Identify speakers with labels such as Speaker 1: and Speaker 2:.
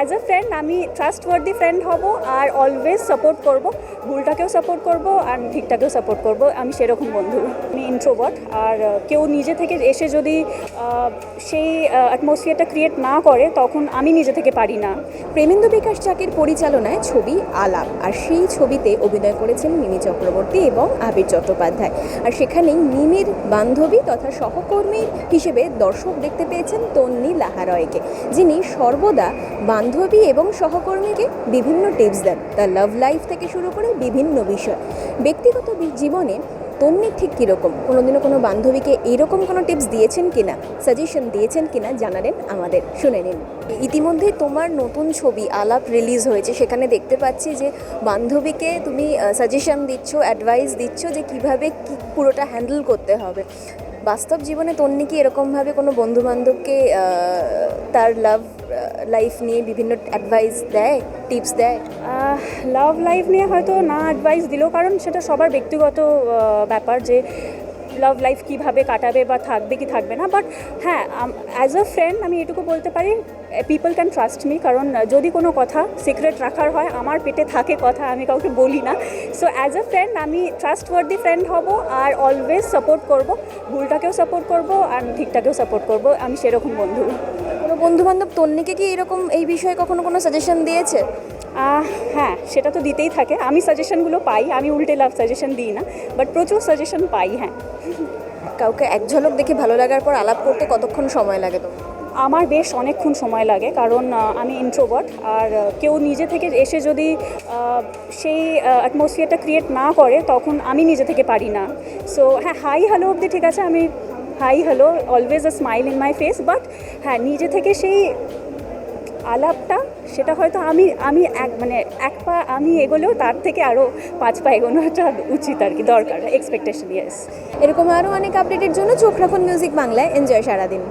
Speaker 1: As a friend আমি trustworthy friend হব আর অলওয়েজ সাপোর্ট করব। ভুলটাকেও সাপোর্ট করব আর ঠিকটাকেও সাপোর্ট করব। আমি সেরকম বন্ধু। আমি ইন্ট্রোভার্ট আর কেউ নিজে থেকে এসে যদি সেই অ্যাটমসফিয়ারটা ক্রিয়েট না করে, তখন আমি নিজে থেকে পারি না।
Speaker 2: প্রেমেন্দ্র বিকাশ চাকের পরিচালনায় ছবি আলাপ। আর সেই ছবিতে অভিনয় করেছেন মিমি চক্রবর্তী এবং আবির চট্টোপাধ্যায়। আর সেখানেই মিমির বান্ধবী তথা সহকর্মী হিসেবে দর্শক দেখতে পেয়েছেন তন্নি লাহারয়কে, যিনি সর্বদা বান্ধবী এবং সহকর্মীকে বিভিন্ন টিপস দেন। তার লাভ লাইফ থেকে শুরু করে বিভিন্ন বিষয়। ব্যক্তিগত জীবনে তন্নি ঠিক কীরকম? কোনোদিনও কোনো বান্ধবীকে এইরকম কোনো টিপস দিয়েছেন কিনা? সাজেশন দিয়েছেন কি না জানালেন আমাদের। শুনে নিন। ইতিমধ্যে তোমার নতুন ছবি আলাপ রিলিজ হয়েছে। সেখানে দেখতে পাচ্ছি যে বান্ধবীকে তুমি সাজেশন দিচ্ছ অ্যাডভাইস দিচ্ছ যে কীভাবে কি পুরোটা হ্যান্ডেল করতে হবে। বাস্তব জীবনে তন্নি কি এরকমভাবে কোনো বন্ধুবান্ধবকে তার লাভ লাইফ নিয়ে বিভিন্ন অ্যাডভাইস দেয় টিপস দেয়?
Speaker 1: লাভ লাইফ নিয়ে হয়তো না অ্যাডভাইস দিলেও কারণ সেটা সবার ব্যক্তিগত ব্যাপার যে লাভ লাইফ কীভাবে কাটাবে বা থাকবে কি থাকবে না বাট হ্যাঁ অ্যাজ আ ফ্রেন্ড আমি এটুকু বলতে পারি পিপল ক্যান ট্রাস্ট মি কারণ যদি কোনো কথা সিক্রেট রাখার হয়, আমার পেটে থাকে কথা, আমি কাউকে বলি না। সো অ্যাজ আ ফ্রেন্ড আমি ট্রাস্ট ওয়ার্দি ফ্রেন্ড হব আর অলওয়েজ সাপোর্ট করব, ভুলটাকেও সাপোর্ট করব আর ঠিকটাকেও সাপোর্ট করব, আমি সেরকম বন্ধু।
Speaker 2: কোনো বন্ধু বান্ধব তন্নিকে কি এরকম এই বিষয়ে কখনো কোনো সাজেশন দিয়েছে?
Speaker 1: হ্যাঁ সেটা তো দিতেই থাকে। আমি সাজেশনগুলো পাই আমি উল্টে লাভ সাজেশন দিই না বাট প্রচুর সাজেশন পাই হ্যাঁ।
Speaker 2: কাউকে এক ঝলক দেখে ভালো লাগার পর আলাপ করতে কতক্ষণ সময় লাগে তো
Speaker 1: আমার বেশ অনেকক্ষণ সময় লাগে কারণ আমি ইন্ট্রোভার্ট আর কেউ নিজে থেকে এসে যদি সেই অ্যাটমসফিয়ারটা ক্রিয়েট না করে তখন আমি নিজে থেকে পারি না। সো হ্যাঁ হাই হ্যালো অবধি ঠিক আছে আমি hi hello always a smile in my face but হ্যাঁ নিজে থেকে সেই আলাপটা, সেটা হয়তো আমি আমি এক মানে এক পা আমি এগোলেও তার থেকে আরও পাঁচ পা এগোনোটা উচিত আর কি, দরকার এক্সপেকটেশন ইয়েস
Speaker 2: এরকম আরও অনেক আপডেটের জন্য চোখ রাখুন মিউজিক বাংলায় এনজয় সারাদিন।